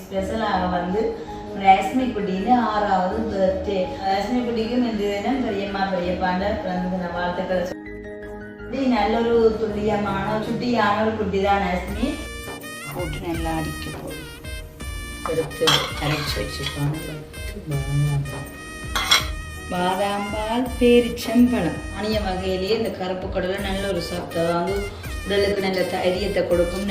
ஸ்பெஷலாக வந்து ரேஷ்மி குட்டின்னு ஆறாவது பர்த்டே ரேஷ்மி குட்டிக்கும் இந்த தினம் பெரியம்மா பெரியப்பாண்ட பிறந்த வாழ்த்துக்களை. இப்படி நல்லொரு துல்லியமான சுட்டியான ஒரு குட்டி தான் ரேஷ்மி. போட்டு நல்லா அடிக்க போகும் எடுத்து அரைச்சி வச்சுக்கோங்க பாதாம்பால் பேரிச்சம்பழம். அணிய வகையிலேயே இந்த கருப்பு கடலை நல்ல ஒரு சத்து அதாவது உடலுக்கு நல்ல தைரியத்தை கொடுக்கும்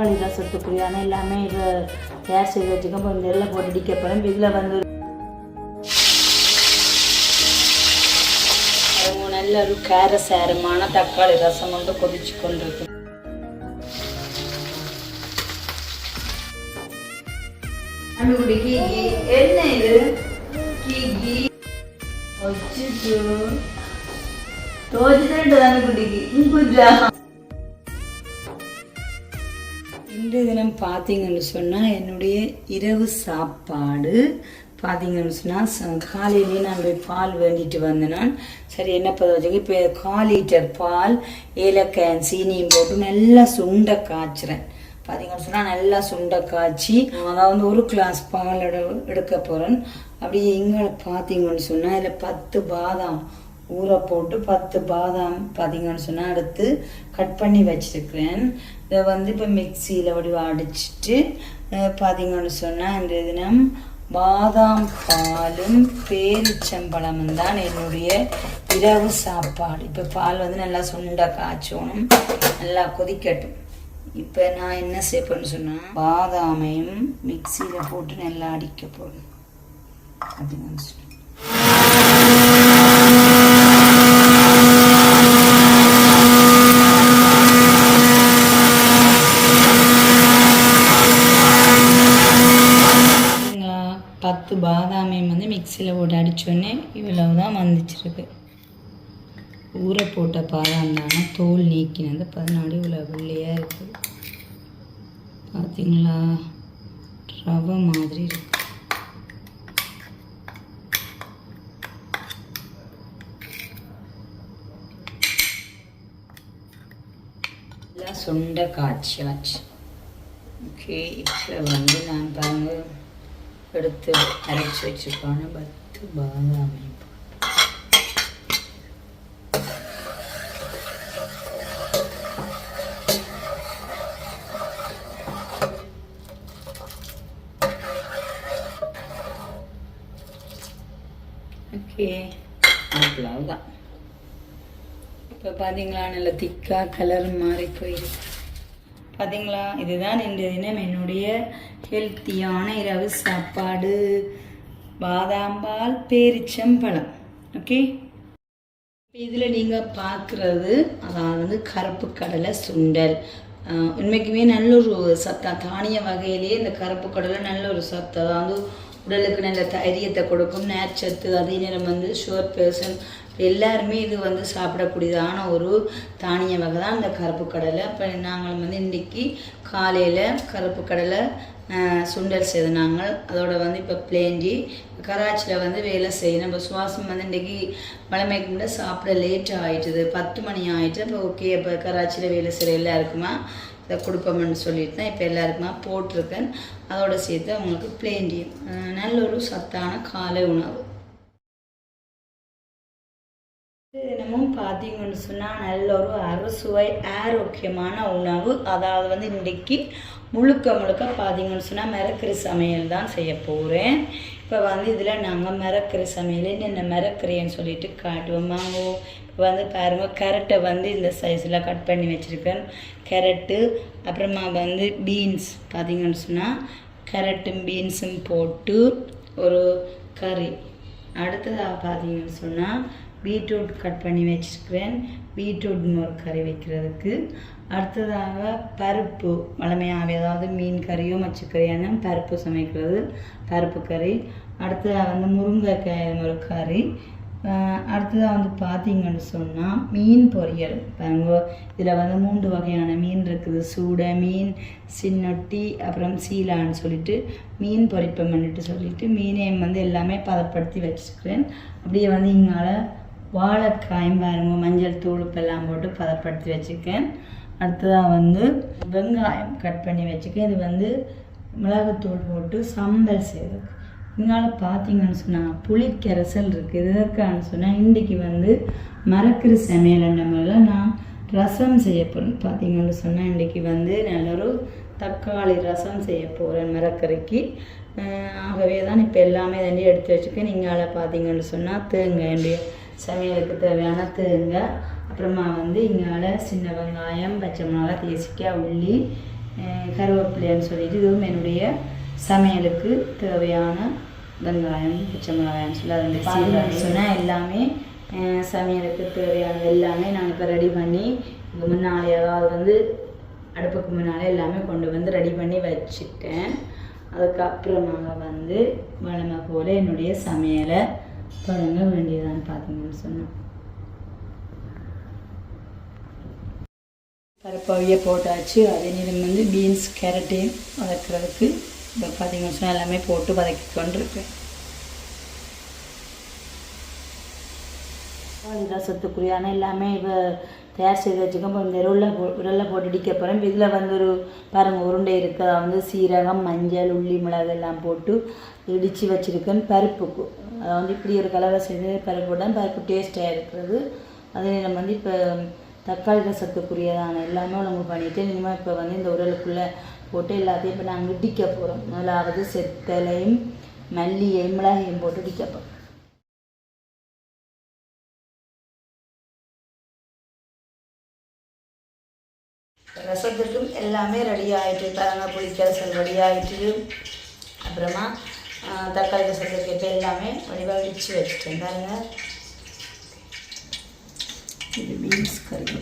நே சுட்டுக்குரிய ஆனால் எல்லாமே இதை தயார் செய்து வச்சுக்கோ இப்போ இந்த போட்டு அடிக்க போகிறேன் இதில் வந்து நல்ல ஒரு கேர சேரமான தக்காளி ரசம் வந்து கொதிச்சு கொண்டிருக்கு. என்ன இது? கீகி அச்சோ தோச்சுதான் அன்புக்குடிக்கு குஜா இன்றைய தினம் பார்த்தீங்கன்னு சொன்னால் என்னுடைய இரவு சாப்பாடு. பார்த்தீங்கன்னு சொன்னால் காலையிலேயே நான் போய் பால் வேண்டிட்டு வந்தேன் நான். சரி என்ன பத வச்சுக்க? இப்போ கால் லிட்டர் பால் ஏலக்காய் சீனியும் போட்டு நல்லா சுண்டை காய்ச்சுறேன். பார்த்தீங்கன்னு சொன்னால் நல்லா சுண்டை காய்ச்சி அதாவது ஒரு கிளாஸ் பால் எடு எடுக்க போகிறேன் அப்படியே இங்கே பார்த்தீங்கன்னு சொன்னால் இதில் பத்து பாதாம் ஊற போட்டு பத்து பாதாம் பார்த்தீங்கன்னு சொன்னால் எடுத்து கட் பண்ணி வச்சிருக்கிறேன். இதை வந்து இப்போ மிக்சியில் வடிவ அடிச்சிட்டு அஹ், பார்த்தீங்கன்னு சொன்னால் இந்த தினம் பாதாம் பாலும் பேரிச்சம்பழமும் தான் என்னுடைய இரவு சாப்பாடு. இப்போ பால் வந்து நல்லா சுண்டை காய்ச்சணும் நல்லா கொதிக்கட்டும். இப்போ நான் என்ன செய்ப்பேன்னு சொன்னால் பாதாமையும் மிக்சியில் போட்டு நல்லா அடிக்க போகணும் அப்படின்னு சொன்னேன் பத்து பாதாமையும் வந்து மிக்சியில் போட்டு அடித்தோடனே இவ்வளவு தான் வந்துச்சிருக்கு. ஊற போட்ட பாதாம் தானே தோல் நீக்கினது பதினாடி இவ்வளோ வெள்ளையாக இருக்குது பார்த்தீங்களா ரவை மாதிரி இருக்கு. எல்லாம் சுண்ட காய்ச்சியாச்சு ஓகே இப்போ வந்து நான் பாருங்கள் எடுத்து அரைச்சி வச்சுருக்கான பத்து பாதாமை ஓகே அவ்வளவுதான் இப்போ பார்த்தீங்களா நல்ல திக்காக கலர் மாறி போயிருக்கு பார்த்தீங்களா இதுதான் இன்றைய தினம் என்னுடைய ஹெல்த்தியான இரவு சாப்பாடு. பாதாம்பால் பேரிச்சம்பழம் ஓகே இதில் நீங்கள் பார்க்குறது அதாவது வந்து கருப்பு கடலை சுண்டல். உண்மைக்குமே நல்ல ஒரு சத்தம் தானிய வகையிலேயே இந்த கருப்பு கடலை நல்ல ஒரு சத்தம் அதாவது உடலுக்கு நல்ல தைரியத்தை கொடுக்கும். நேர்ச்சத்து அதே நேரம் வந்து ஷுகர் பேர்சன் எல்லாருமே இது வந்து சாப்பிடக்கூடியதான ஒரு தானிய வகை தான் இந்த கருப்பு கடலை. இப்போ நாங்கள் வந்து இன்றைக்கி காலையில் கருப்பு கடலை சுண்டல் செய்து நாங்கள் அதோட வந்து இப்போ பிளேஞ்சி கராச்சியில் வந்து வேலை செய்யணும். இப்போ சுவாசம் வந்து இன்றைக்கி வளமைக்கு முன்னாடி சாப்பிட லேட் ஆகிட்டுது பத்து மணி ஆகிட்டு இப்போ ஓகே இப்போ கராச்சியில் வேலை செய்கிற எல்லாருக்குமா இதை கொடுப்போம்னு சொல்லிட்டு தான் இப்போ எல்லாருக்குமா போட்டிருக்கேன். அதோட சேர்த்து அவங்களுக்கு பிளேண்டி நல்ல ஒரு சத்தான காலை உணவு. தினமும் பார்த்தீங்கன்னு சொன்னால் நல்ல ஒரு அறுசுவை ஆரோக்கியமான உணவு. அதாவது வந்து இன்றைக்கு முழுக்க முழுக்க பார்த்தீங்கன்னு சொன்னால் மிரக்கறி சமையல் தான் செய்ய போகிறேன் இப்போ வந்து இதில் நாங்கள் மிரக்கறி சமையல் என்னென்ன மிரக்கறின்னு சொல்லிட்டு காட்டுவோம். வாங்கோ இப்போ வந்து பாருங்கள் கேரட்டை வந்து இந்த சைஸில் கட் பண்ணி வச்சுருக்கேன். கேரட்டு அப்புறமா வந்து பீன்ஸ் பார்த்தீங்கன்னு சொன்னால் கேரட்டும் பீன்ஸும் போட்டு ஒரு கறி. அடுத்ததாக பார்த்தீங்கன்னு சொன்னால் பீட்ரூட் கட் பண்ணி வச்சுருக்கிறேன் பீட்ரூட் ஒரு கறி வைக்கிறதுக்கு. அடுத்ததாக பருப்பு வளமையாகவே அதாவது மீன் கறியோ மச்சக்கறியான பருப்பு சமைக்கிறது. பருப்பு கறி. அடுத்ததாக வந்து முருங்கைக்காய் ஒரு கறி. அடுத்ததாக வந்து பார்த்தீங்கன்னு சொன்னால் மீன் பொரியல். பாருங்க இதில் வந்து மூன்று வகையான மீன் இருக்குது. சூடை மீன் சின்னொட்டி அப்புறம் சீலான்னு சொல்லிட்டு மீன் பொரிப்பம் பண்ணிட்டு சொல்லிட்டு மீனையும் வந்து எல்லாமே பதப்படுத்தி வச்சுருக்கிறேன் அப்படியே வந்து இங்கால வாழைக்காயும் பாருங்க மஞ்சள் தூளுப்பெல்லாம் போட்டு பதப்படுத்தி வச்சுக்கேன் அடுத்ததாக வந்து வெங்காயம் கட் பண்ணி வச்சுக்கேன் இது வந்து மிளகுத்தூள் போட்டு சம்பல் செய்கிறது இதனால பார்த்தீங்கன்னு சொன்னால் புளிக்கரைசல் இருக்குது இது சொன்னால் இன்றைக்கி வந்து மரக்கறி சமையல் நம்மள நான் ரசம் செய்ய போகிறேன் பார்த்தீங்கன்னு சொன்னால் இன்றைக்கி வந்து நல்ல ஒரு தக்காளி ரசம் செய்ய போகிறேன் மரக்கறிக்கு. ஆகவே தான் இப்போ எல்லாமே தண்டி எடுத்து வச்சுக்கேன் நீங்களால் பார்த்தீங்கன்னு சொன்னால் தேங்காய் சமையலுக்கு தேவையான தேங்காய் அப்புறமா வந்து இங்கால சின்ன வெங்காயம் பச்சை மிளகாய் தேசிக்காய் உள்ளி கருவேப்பிலைன்னு சொல்லிட்டு இதுவும் என்னுடைய சமையலுக்கு தேவையான வெங்காயம் பச்சை மிளகாயம் சொல்லி அதை சொன்னால் எல்லாமே சமையலுக்கு தேவையானது எல்லாமே நான் இப்போ ரெடி பண்ணி இதுக்கு முன்னாலே அதாவது வந்து அடுப்புக்கு முன்னாலே எல்லாமே கொண்டு வந்து ரெடி பண்ணி வச்சுட்டேன். அதுக்கப்புறமாக வந்து வழமை போல் என்னுடைய சமையலை தொடங்க வேண்டியதான்னு பார்த்தீங்கன்னு சொன்னேன். பருப்பவிய போட்டாச்சு. அதே நேரம் வந்து பீன்ஸ் கேரட்டையும் வதக்கிறதுக்கு இப்போ பார்த்தீங்கன்னு சொன்னால் எல்லாமே போட்டு வதக்கி கொண்டிருக்கேன் ரசத்துக்குரியான எல்லாமே இப்போ தயார் செய்து வச்சுக்கோ இந்த உருளை போ உருளை போட்டு இடிக்க போகிறேன் இதில் வந்து ஒரு பாருங்கள் உருண்டை இருக்குது வந்து சீரகம் மஞ்சள் உள்ளி மிளகு எல்லாம் போட்டு இடித்து வச்சுருக்கேன். பருப்புக்கு அதை வந்து இப்படி ஒரு கலவை செய்து பருப்பு போட்டால் பருப்பு டேஸ்ட்டாக இருக்கிறது. அதே நம்ம வந்து இப்போ தக்காளி ரசத்துக்குரியதான எல்லாமே ஒழுங்கு பண்ணிவிட்டு இனிமேல் இப்போ வந்து இந்த உரலுக்குள்ளே போட்டு எல்லாத்தையும் இப்போ நாங்கள் இடிக்க போகிறோம் முதலாவது செத்தலையும் மல்லியையும் மிளகையும் போட்டு இடிக்க போகிறோம் ரசத்துக்கும் எல்லாமே ரெடி ஆகிட்டு பாருங்க புளிக்கரசல் ரெடி ஆகிட்டு அப்புறமா தக்காளி ரசத்துக்கு இப்போ எல்லாமே வடிவாக இடித்து வச்சுட்டேன். பாருங்க. இது பீன்ஸ் கறி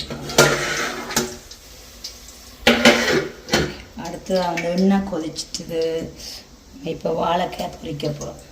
அடுத்து அந்த எண்ணெய் கொதிச்சிட்டுது. இப்போ வாழைக்காய் பொறிக்க போகிறோம்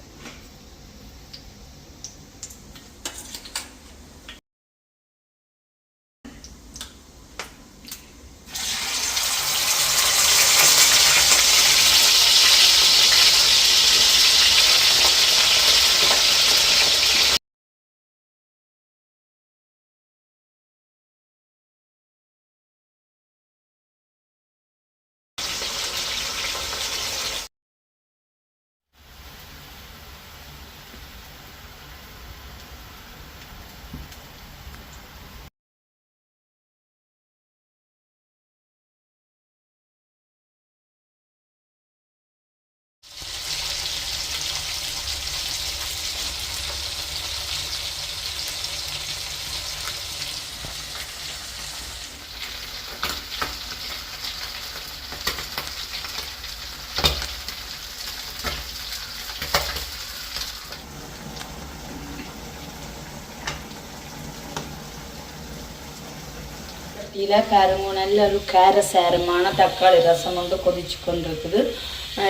சட்டியில் பாருங்க நல்ல ஒரு கார சாரமான தக்காளி ரசம் வந்து கொதிச்சு கொண்டிருக்குது.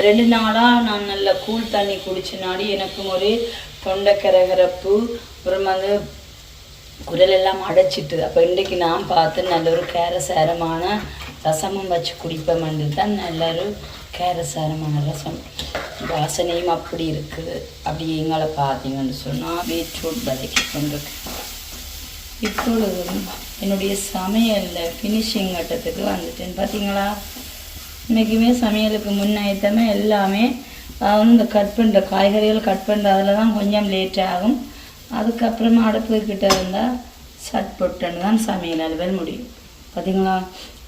ரெண்டு நாளாக நான் நல்ல கூழ் தண்ணி குடிச்சனாடி எனக்கும் ஒரு தொண்டை கரகரப்பு அப்புறம் வந்து குரல் எல்லாம் அடைச்சிட்டு அப்போ இன்றைக்கு நான் பார்த்து நல்ல ஒரு கேர சேரமான ரசமும் வச்சு குடிப்பேன் தான் நல்ல ஒரு கேர சேரமான ரசம். வாசனையும் அப்படி இருக்குது. அப்படி எங்களை பார்த்தீங்கன்னு சொன்னால் பீட்ரூட் வதக்கி கொண்டிருக்கேன் இப்பொழுது என்னுடைய சமையலில் ஃபினிஷிங் கட்டத்துக்கு வந்துட்டேன். பார்த்தீங்களா இன்றைக்குமே சமையலுக்கு முன்னாயத்தமே எல்லாமே அஹ் இந்த கட் பண்ணுற காய்கறிகள் கட் பண்ணுறதுல தான் கொஞ்சம் லேட் ஆகும். அதுக்கப்புறமா அடுப்புக்கிட்ட இருந்தால் சட் பொட்டுன்னு தான் சமையல் அலுவல் முடியும். பார்த்தீங்களா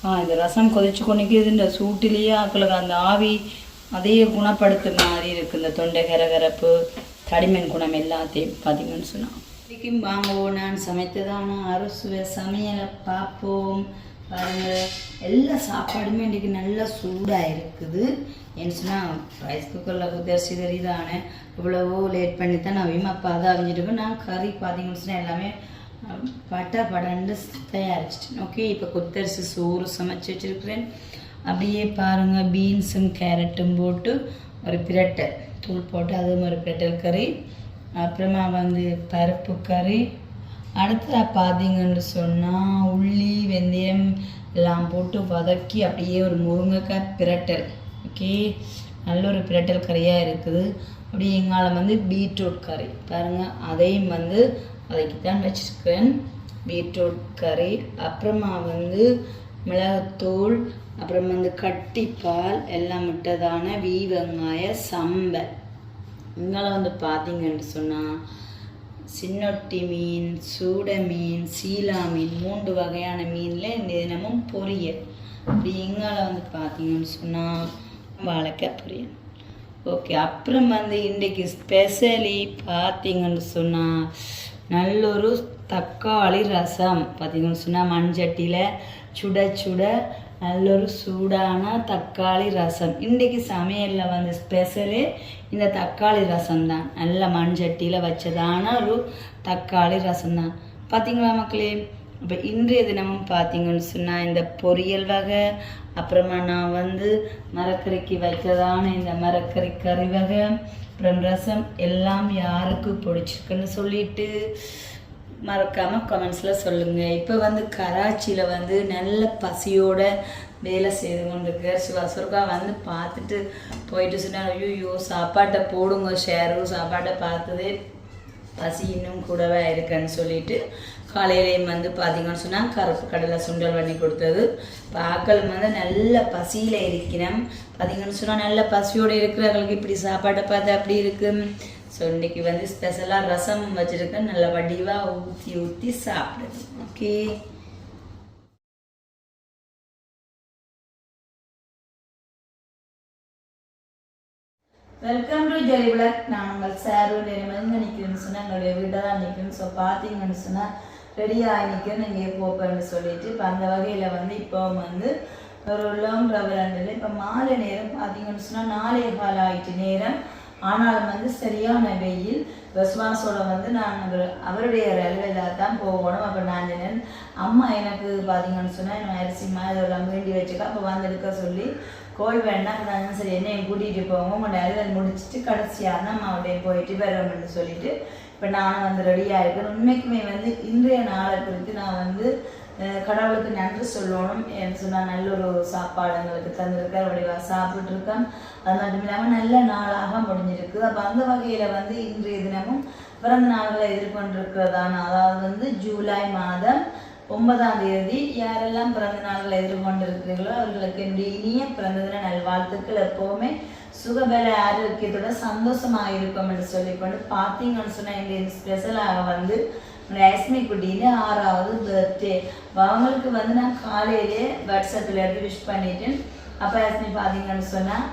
ஆ இந்த ரசம் கொதிச்சு கொண்டிக்குது இந்த சூட்டிலேயே ஆக்களுக்கு அந்த ஆவி அதையே குணப்படுத்த மாதிரி இருக்குது இந்த தொண்டை கரகரப்பு தடிமன் குணம் எல்லாத்தையும் பார்த்தீங்கன்னு சொன்னால் இன்றைக்கும் வாங்குவோம். நான் சமைத்ததான அறுசுவை சமையலை பார்ப்போம். பாருங்கள் எல்லா சாப்பாடுமே இன்றைக்கி நல்லா சூடாக இருக்குது ஏன்னு சொன்னால் ரைஸ் குக்கரில் குத்தரிசி தெரியுதானே? இவ்வளவோ லேட் பண்ணி தான் நான் விமப்பா அதை அறிஞ்சிருக்கேன் நான் கறி பார்த்தீங்கன்னு சொன்னால் எல்லாமே பட்டா படண்டு தயாரிச்சிட்டேன். ஓகே இப்போ குத்தரிசி சோறு சமைச்சு வச்சுருக்கிறேன். அப்படியே பாருங்கள் பீன்ஸும் கேரட்டும் போட்டு ஒரு பிரட்டை. தூள் போட்டு அதுவும் ஒரு பிரட்டல் கறி. அப்புறமா வந்து பருப்பு கறி அடுத்தது பார்த்தீங்கன்னு சொன்னால் உள்ளி வெந்தயம் எல்லாம் போட்டு வதக்கி அப்படியே ஒரு முருங்கைக்காய் பிரட்டல். ஓகே? நல்ல ஒரு பிரட்டல் கறியாக இருக்குது. அப்படியே எங்கால வந்து பீட்ரூட் கறி. பாருங்கள் அதையும் வந்து அதுக்கு தான் வச்சுருக்கேன். பீட்ரூட் கறி அப்புறமா வந்து மிளகுத்தூள் அப்புறம் வந்து கட்டிப்பால் எல்லாம் விட்டதான வீ வெங்காய சம்பல். இங்கெல்லாம் வந்து பார்த்தீங்கன்னு சொன்னால் சின்னொட்டி மீன் சூட மீன் சீலா மீன் மூன்று வகையான மீனில் இந்த தினமும் பொரியல். அப்படி இங்கால வந்து பார்த்தீங்கன்னு சொன்னால் வாழைக்காய் பொரியல். ஓகே அப்புறம் வந்து இன்றைக்கு ஸ்பெஷலி பார்த்தீங்கன்னு சொன்னால் நல்ல ஒரு தக்காளி ரசம். பார்த்தீங்கன்னு சொன்னால் மண்சட்டியில் சுட சுட நல்ல ஒரு சூடான தக்காளி ரசம். இன்றைக்கு சமையலில் வந்து ஸ்பெஷலே இந்த தக்காளி ரசம் தான் நல்ல மண்சட்டியில் வச்சதான ஒரு தக்காளி ரசம் தான் பார்த்தீங்களா மக்களே? இப்போ இன்றைய தினமும் பார்த்தீங்கன்னு சொன்னால் இந்த பொரியல் வகை அப்புறமா நான் வந்து மரக்கறிக்கு வைத்ததான இந்த மரக்கறி கறி வகை அப்புறம் ரசம் எல்லாம் யாருக்கு பிடிச்சிருக்குன்னு சொல்லிட்டு மறக்காமல் கமெண்ட்ஸில் சொல்லுங்கள் இப்போ வந்து கராச்சியில் வந்து நல்ல பசியோட வேலை செய்து கொண்டிருக்க. சிவசுருக்கா வந்து பார்த்துட்டு போயிட்டு சொன்னார் ஐயோ சாப்பாட்டை போடுங்க ஷேரும் சாப்பாட்டை பார்த்ததே பசி இன்னும் கூடவே இருக்குன்னு சொல்லிட்டு காலையிலேயும் வந்து பார்த்தீங்கன்னு சொன்னால் கருப்பு கடலை சுண்டல் பண்ணி கொடுத்தது. பாக்கள் வந்து நல்ல பசியில் இருக்கிறோம் பார்த்தீங்கன்னு சொன்னால் நல்ல பசியோடு இருக்கிறவங்களுக்கு இப்படி சாப்பாட்டை பார்த்து அப்படி இருக்கு ஸோ இன்றைக்கி வந்து ஸ்பெஷலாக ரசம் வச்சுருக்கேன் நல்ல வடிவாக ஊற்றி ஊற்றி சாப்பிடுது okay welcome to Jerry black நான் உங்கள் சாரு. எங்கே நிற்கிறேன்னு சொன்னால் எங்களுடைய வீட்டை தான் நிற்கிறேன் ஸோ பார்த்தீங்கன்னு சொன்னால் ரெடியாக நிற்கிறேன் நீங்கள் போப்பேன்னு சொல்லிட்டு இப்போ அந்த வகையில் வந்து இப்போ வந்து ஒரு லாங் ட்ராவல் இப்போ மாலை நேரம் பார்த்தீங்கன்னு சொன்னால் நாளே கால ஆயிட்டு நேரம் ஆனாலும் வந்து சரியான வெயில். விஸ்வாசோட வந்து நான் அவருடைய ரயில்வேல தான் போகணும். அப்போ நான் சொன்னேன் அம்மா எனக்கு பார்த்தீங்கன்னு சொன்னால் என்ன அரிசி மாதிரி இதெல்லாம் வேண்டி வச்சுக்க அப்போ வந்துடுக்க சொல்லி கோல் வேணா நான் சரி என்னையும் கூட்டிகிட்டு போவோம் உங்களோட அலுவல் முடிச்சுட்டு கடைசியாக தான் அம்மாவுடைய போயிட்டு வரோம்னு சொல்லிட்டு இப்போ நானும் வந்து ரெடியாக இருக்கேன். உண்மைக்குமே வந்து இன்றைய நாளை குறித்து நான் வந்து கடவுளுக்கு நன்றி சொல்லணும் சொன்னால் நல்ல ஒரு சாப்பாடு எங்களுக்கு தந்திருக்கார். வடிவா சாப்பிட்ருக்கேன் அது மட்டும் இல்லாமல் நல்ல நாளாக முடிஞ்சிருக்கு. அப்போ அந்த வகையில் வந்து இன்றைய தினமும் பிறந்த நாள்களை எதிர்கொண்டிருக்கிறதான அதாவது வந்து ஜூலை மாதம் ஒன்பதாம் தேதி யாரெல்லாம் பிறந்த நாள்களை எதிர்கொண்டிருக்கிறீர்களோ அவர்களுக்கு என்னுடைய இனிய பிறந்த தின நல்வாழ்த்துக்கள். எப்போவுமே சுகபல ஆரோக்கியத்தோட சந்தோஷமாக இருக்கும் என்று சொல்லிக்கொண்டு பார்த்தீங்கன்னு சொன்னால் இந்த ஸ்பெஷலாக வந்து ரேஷ்மி குட்டின்னு ஆறாவது பர்த்டே அவங்களுக்கு வந்து நான் காலையிலே வாட்ஸ்அப்பில் எடுத்து விஷ் பண்ணிட்டேன். அப்போ ரேஷ்மி பார்த்தீங்கன்னு சொன்னால்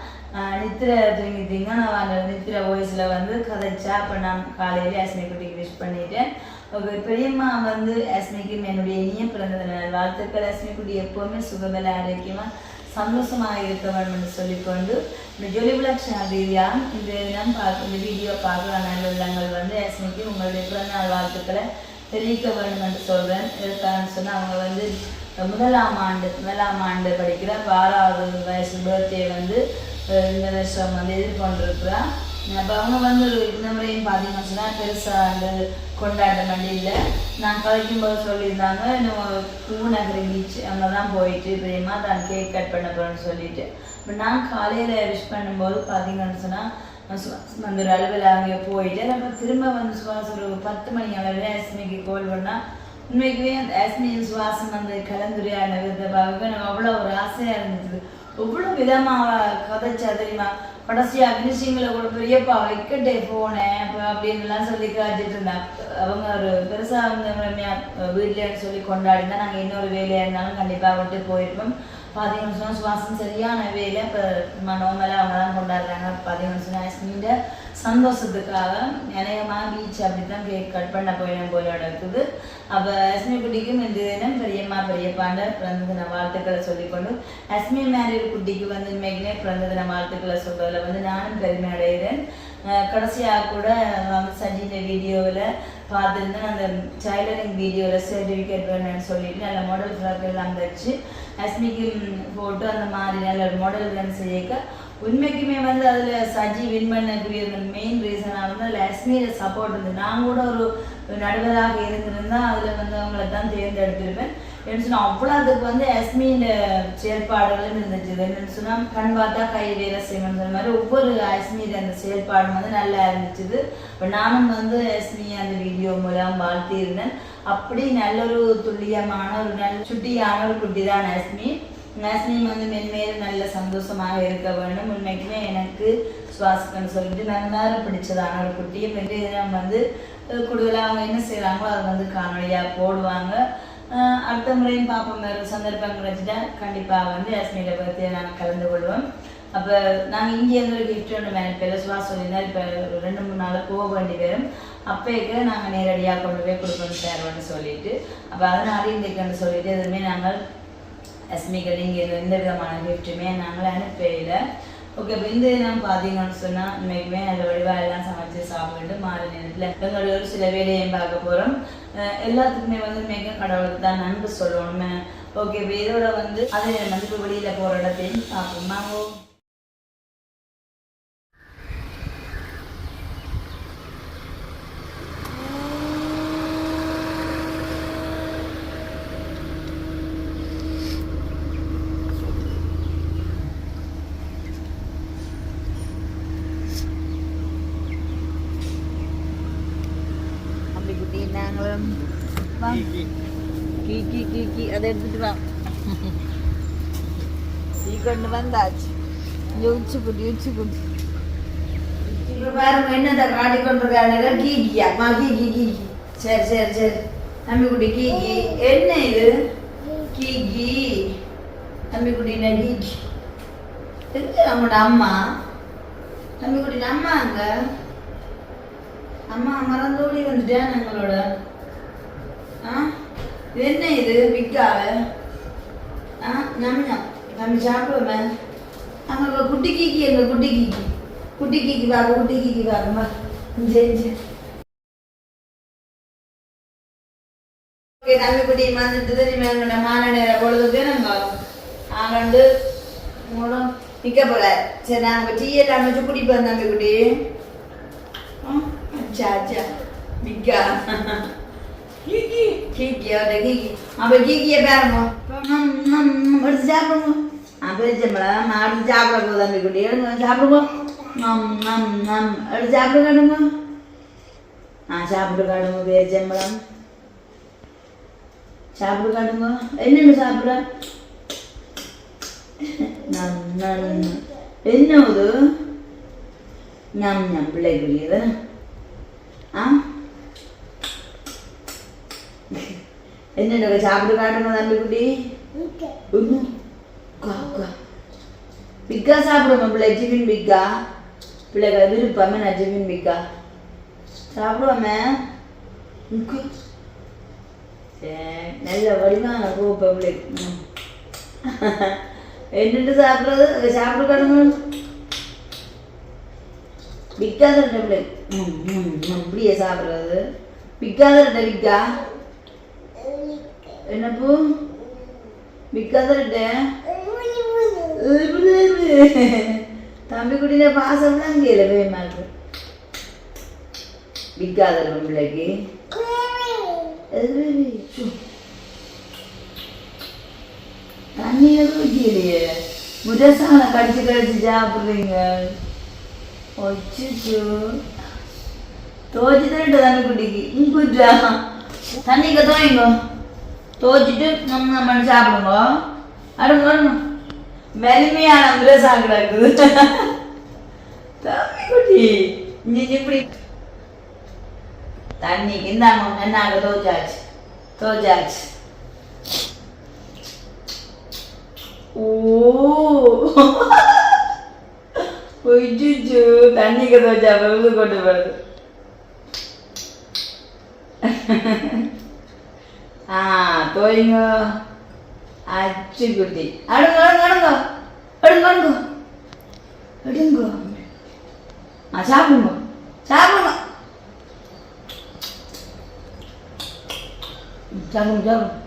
நித்திரை தூங்கிட்டீங்க நான் அந்த நித்திர வாய்ஸில் வந்து கதைச்சா. அப்போ நான் காலையிலே ரேஷ்மி குட்டிக்கு விஷ் பண்ணிட்டேன். ஒரு பெரியம்மா வந்து அஸ்மிக்கு என்னுடைய இனிய பிறந்த வாழ்த்துக்கள். அஸ்மி குட்டி எப்போவுமே சுகபல ஆரோக்கியமாக சந்தோஷமாக இருக்க வேண்டும் என்று சொல்லிக்கொண்டு இந்த ஜொலி விளக் ரீதியா இந்த தினம் பார்க்க இந்த வீடியோ பார்க்குற நல்ல உள்ளங்கள் வந்து எஸ்மிக்கு உங்களுடைய பிறந்தநாள் வாழ்த்துக்களை தெரிவிக்க வேண்டும் என்று சொல்கிறேன் இருக்கான்னு சொன்னால் அவங்க வந்து முதலாம் ஆண்டு முதலாம் ஆண்டு படிக்கிற ஆறாவது வயசு பர்த்டே வந்து இந்த வருஷம் வந்து எதிர்கொண்டிருக்கிறான் அப்போ அவங்க வந்து ஒரு இந்த முறையும் பார்த்தீங்கன்னு சொன்னால் பெருசாக அந்த கொண்டாட இல்லை நான் கதைக்கும்போது சொல்லியிருந்தாங்க இன்னும் பூநகரி பீச் அங்கே தான் போயிட்டு பிரியமா தான் கேக் கட் பண்ண போகிறேன்னு சொல்லிட்டு. இப்போ நான் காலையில் விஷ் பண்ணும்போது பார்த்தீங்கன்னு சொன்னால் அந்த ஒரு அளவில் அங்கே போயிட்டு நம்ம திரும்ப வந்து சுவாசம் ஒரு பத்து மணி அளவில் ஆஸ்மிக்கு கோல் பண்ணால் உண்மைக்குமே அந்த ஆஸ்மியின் சுவாசம் அந்த கலந்துரையான பார்க்க எனக்கு அவ்வளோ ஒரு ஆசையாக இருந்துச்சு எவ்வளோ விதமாக கதைச்சா தெரியுமா? கடைசியா ஃபினிஷிங்கில் கூட பெரியப்பா வைக்கட்டே போனேன் அப்போ அப்படின்லாம் சொல்லி காட்டிட்டு இருந்தாங்க அவங்க ஒரு பெருசாக அவங்க வீட்டிலேன்னு சொல்லி கொண்டாடினா நாங்கள் இன்னொரு வேலையாக இருந்தாலும் கண்டிப்பாக விட்டு போயிருப்போம் பார்த்தீங்கன்னு சொன்னால் சுவாசம் சரியான வேலை இப்போ மனோமலை அவங்க தான் கொண்டாடுறாங்க பார்த்தீங்கன்னு சொன்னால் ஆஸ்மின்ற சந்தோஷத்துக்காக நினையமாக பீச் அப்படி தான் கேக் கட் பண்ண போயிடும் போல இருக்குது அப்போ அஸ்மி குட்டிக்கும் இந்த தினம் பெரியம்மா பெரியப்பாண்ட பிறந்த தின வாழ்த்துக்களை சொல்லிக்கொண்டு அஸ்மி மேரீட் குட்டிக்கு வந்து உண்மைக்குமே பிறந்த தின வாழ்த்துக்களை சொல்றதுல வந்து நானும் பெருமை அடைகிறேன் கடைசியாக கூட வந்து சஜின வீடியோவில் பார்த்துருந்தேன் அந்த சைல்டரிங் வீடியோவில் சர்டிஃபிகேட் வேணும்னு சொல்லிட்டு நல்ல மாடல் ஃப்ராக் எல்லாம் தச்சு அஸ்மிக்கு போட்டு அந்த மாதிரி நல்ல மாடல் ரன் செய்யக்க உண்மைக்குமே வந்து அதில் சஜி வின் பண்ணக்கூடிய மெயின் ரீசனாக வந்து அதில் அஸ்மியில் சப்போர்ட் இருந்து நான் கூட ஒரு நடுவராக இருந்திருந்தால் அதில் வந்து அவங்கள தான் தேர்ந்தெடுத்திருப்பேன். என்ன சொன்னால் அவ்வளோ அதுக்கு வந்து எஸ்மியின் செயல்பாடுகளும் இருந்துச்சு. என்னன்னு சொன்னால் கண் பார்த்தா கை வேலை செய்யணும் சொன்ன மாதிரி ஒவ்வொரு எஸ்மியின் அந்த செயல்பாடும் வந்து நல்லா இருந்துச்சு இப்போ நானும் வந்து எஸ்மி அந்த வீடியோ மூலம் வாழ்த்தியிருந்தேன். அப்படி நல்ல ஒரு துல்லியமான ஒரு நல்ல சுட்டியான ஒரு குட்டி தான் அஸ்மி நஸ்மீம் வந்து மென்மேலும் நல்ல சந்தோஷமாக இருக்க வேண்டும். உண்மைக்குமே எனக்கு சுவாசக்கன்னு சொல்லிட்டு நல்லா பிடிச்சதான ஒரு குட்டி வந்து வந்து கூடுதலாக அவங்க என்ன செய்கிறாங்களோ அதை வந்து காணொலியாக போடுவாங்க. அடுத்த முறையும் பார்ப்போம். வேறு சந்தர்ப்பம் கிடைச்சிட்டா கண்டிப்பாக வந்து அஸ்மியில பற்றி நாங்கள் கலந்து கொள்வோம். அப்போ நாங்கள் இங்கே இருந்து ஒரு கிஃப்ட் ஒன்று மேலே சுவாசம் சொல்லியிருந்தால் இப்போ ரெண்டு மூணு நாளில் போக வேண்டி வரும். அப்போக்கு நாங்கள் நேரடியாக கொண்டு போய் கொடுக்கணும் சேருவோம்னு சொல்லிட்டு. அப்போ அதனால இன்றைக்கு சொல்லிட்டு எதுவுமே நாங்கள் அஸ்மிகள் இங்கே எந்த விதமான கிஃப்ட்டுமே நாங்கள் அனுப்பல ஓகே இப்போ இந்த தினம் பார்த்தீங்கன்னு சொன்னால் இன்னைக்குமே அந்த வடிவாயெல்லாம் சமைச்சு சாப்பிட்டு மாலை நேரத்தில் எங்களோட ஒரு சில வேலையும் பார்க்க போகிறோம் எல்லாத்துக்குமே வந்து மிக கடவுளுக்கு தான் நன்றி சொல்லணுமே. ஓகே இப்போ வந்து அதை வந்து வெளியில வெளியில் போகிற இடத்தையும் பார்ப்போம். நாங்கள் அப்படி குட்டி நாங்களும் வா கீ கீ கீ கீ அதை எடுத்துட்டு வா. டீ கொண்டு வந்தாச்சு. யோசிச்சு குட்டி யோசிச்சு குட்டி இப்போ பாருங்க என்னத்தை காட்டி கொண்டிருக்காங்க கீ கீயா மா கீ கீ கீ சரி சரி சரி. தம்பி குட்டி கீ கீ. என்ன இது? கீ கீ. தம்பி குட்டி என்ன கீ கீ. எங்க நம்மளோட அம்மா. தம்பி குட்டி அம்மா அங்க அம்மா மறந்தோடி வந்துட்டேன் எங்களோட. ஆ? என்ன இது? பிக்காவ ஆ நம்ம நம்ம சாப்பிடுவோமே அங்கே குட்டி கீக்கி எங்கள் குட்டி கீக்கி. குட்டி கீக்கி வாங்க குட்டி கீக்கி வாங்கம்மா செஞ்சு ஓகே தம்பி குட்டி வந்துட்டு தெரியுமா எங்களோட மான நேர பொழுதுக்கு நாங்கள் ஆண்டு மூலம் நிற்க போல. சரி நாங்கள் டீயை எல்லாம் குடிப்போம் தம்பி குட்டி. அச்சா அச்சா. நிற்கா Gigi. Gigi, ada Gigi. Apa Gigi ya berapa? Berarti siapa kamu? Apa aja malah, mau siapa kamu dan ikut dia? Siapa kamu? Nam, nam, nam. Ada siapa kamu? Ah, siapa kamu? Biar aja malah. சாப்பிடு காட்டுங்க என்னென்ன சாப்பிட நம் நம் என்ன ஒரு நம் நம் பிள்ளைக்குரியது என்னென்ன சாப்பிட்டு காட்டுங்க தம்பி குட்டி ஒன்று கா கா பிக்கா சாப்பிடுமா பிள்ளை ஜிபின் பிக்கா பிள்ளைங்க விருப்பமே நான் ஜிபின் பிக்கா சாப்பிடுவாமே நல்ல வடிவான கோப்பை பிள்ளை. என்னட்டு சாப்பிட்றது சாப்பிட்டு காட்டுங்க பிக்காத ரெண்டு பிள்ளை இப்படியே சாப்பிட்றது பிக்காத ரெண்டு பிக்கா என்ன பூ பிக்காத ரெண்டு தம்பி குட்டின பாசம்லாம் வேமா இருக்கு பிக்காத ரெண்டு பிள்ளைக்கு. தண்ணி எதுவும் வைக்கலையே முரசான கடிச்சு கடிச்சு சாப்பிட்றீங்க. ஒச்சிச்சு தோச்சு தண்ணி குடிக்கு இங்குட்டா தண்ணிக்கு தோய்ங்க தோச்சிட்டு நம்ம நம்ம சாப்பிடுங்க. அடுங்க அடுங்க மெலிமையான முரசா தம்பி குட்டி இங்க இப்படி தண்ணிக்கு இந்தாங்க என்னாங்க தோச்சாச்சு. தோச்சாச்சு. ஓ. போயிட்டு தண்ணி கதை விழுந்து கொண்டு வருது ஆ தோய்ங்க அச்சு குட்டி அடுங்க அடுங்க அடுங்க அடுங்க அடுங்க அடுங்க ஆ சாப்பிடுங்க சாப்பிடுங்க சாப்பிடுங்க சாப்பிடுங்க